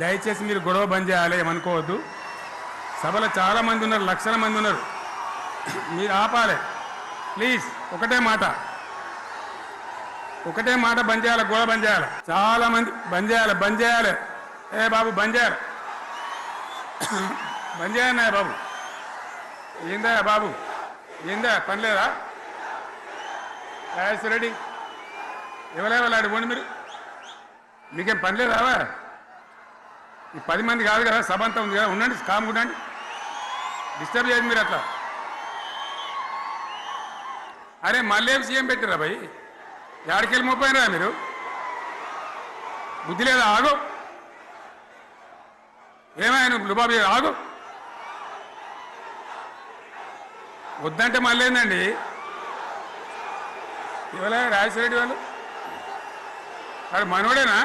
దయచేసి మీరు గొడవ బంద్ చేయాలి ఏమనుకోవద్దు. సభలో చాలా మంది ఉన్నారు లక్షల మంది ఉన్నారు. మీరు ఆపాలి. ప్లీజ్ ఒకటే మాట. ఒకటే మాట బంద్ చేయాలి గొడవ బంద్ చేయాలి. చాలా మంది బంద్ చేయాలి బంద్ చేయాలి. ఏ బాబు బంద్ చేయాలి. బంద్ చేయండి బాబు. ఏందా బాబు? ఏందా పని లేదా? రెడీ ఎవరెవరు అడుగుండి మీరు? మీకేం పనిలేదావా ఈ పది మంది కాదు కదా సభ అంతా ఉంది కదా ఉండండి కామ్ ఉండండి. డిస్టర్బ్ చేయదు మీరు అట్లా. అరే మళ్ళీ సీఎం పెట్టారా భయ్? ఎక్కడికెళ్ళి మోపోయినరా మీరు? బుద్ధి లేదా? ఆగు. ఏమైనా లుబాబు ఆగు. వద్దంటే మళ్ళీ ఏందండి? ఇవాళ రాజశేఖర రెడ్డి వాళ్ళు? అది మనోడేనా?